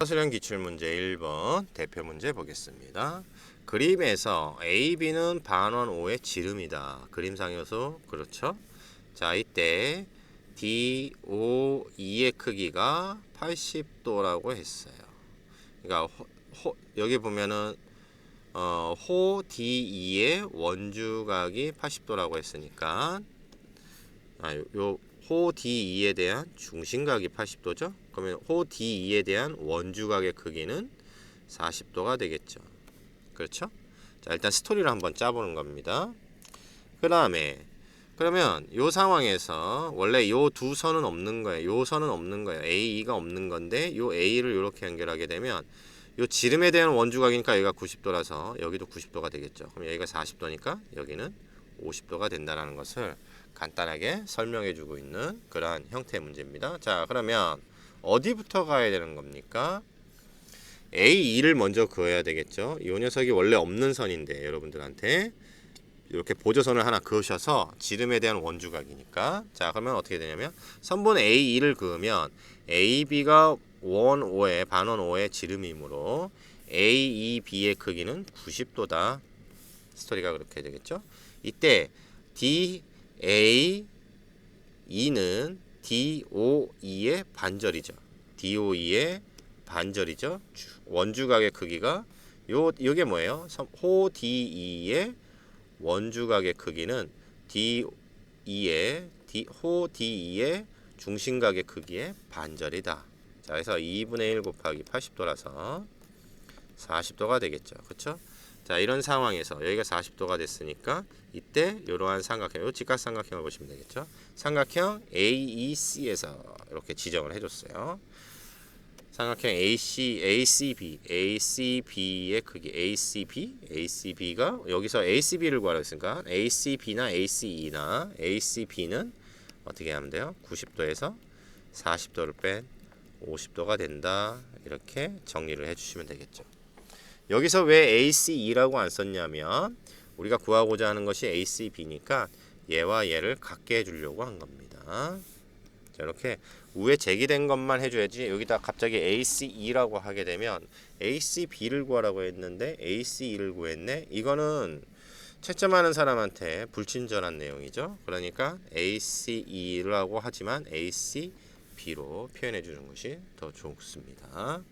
서술형 기출문제 1번 대표 문제 보겠습니다. 그림에서 A, B는 반원 5의 지름이다. 그림상에서 그렇죠? 자, 이때 D, O, E의 크기가 80도라고 했어요. 그러니까 호, 호, 여기 보면은 어, 호 D2의 원주각이 80도라고 했으니까 아, 요, 요, 호 D2에 대한 중심각이 80도죠. 그러면 호 D2에 대한 원주각의 크기는 40도가 되겠죠. 그렇죠? 자, 일단 스토리를 한번 짜보는 겁니다. 그 다음에 그러면 요 상황에서 원래 요 두 선은 없는 거예요. 요 선은 없는 거예요. A, E가 없는 건데 요 A를 이렇게 연결하게 되면 요 지름에 대한 원주각이니까 여기가 90도라서 여기도 90도가 되겠죠. 그럼 여기가 40도니까 여기는 50도가 된다는 것을 간단하게 설명해 주고 있는 그러한 형태의 문제입니다. 자, 그러면 어디부터 가야 되는 겁니까? A2를 먼저 그어야 되겠죠. 이 녀석이 원래 없는 선인데 여러분들한테 이렇게 보조선을 하나 그으셔서 지름에 대한 원주각이니까 자 그러면 어떻게 되냐면 선분 A2를 그으면 AB가 원 5의 반원 5의 지름이므로 AEB의 크기는 90도다 스토리가 그렇게 되겠죠 이때 DAE는 DOE의 반절이죠 DOE의 반절이죠 원주각의 크기가 요 요게 뭐예요 호 DE의 원주각의 크기는 D2의 D, 호 D2의 중심각의 크기의 반절이다. 자, 그래서 2분의 1 곱하기 80도라서 40도가 되겠죠. 그렇죠? 자, 이런 상황에서 여기가 40도가 됐으니까 이때 이러한 삼각형, 요 직각삼각형을 보시면 되겠죠. 삼각형 AEC에서 이렇게 지정을 해줬어요. 삼각형 AC, ACB, ACB의 크기 ACB, ACB가 여기서 ACB를 구하라 했으니까 ACB나 ACE나 ACB는 어떻게 하면 돼요? 90도에서 40도를 뺀 50도가 된다. 이렇게 정리를 해주시면 되겠죠. 여기서 왜 ACE라고 안 썼냐면 우리가 구하고자 하는 것이 ACB니까 얘와 얘를 같게 해주려고 한 겁니다. 자, 이렇게 위에 제기된 것만 해줘야지 여기다 갑자기 ACE라고 하게 되면 ACB를 구하라고 했는데 ACE를 구했네? 이거는 채점하는 사람한테 불친절한 내용이죠. 그러니까 ACE라고 하지만 ACB로 표현해 주는 것이 더 좋습니다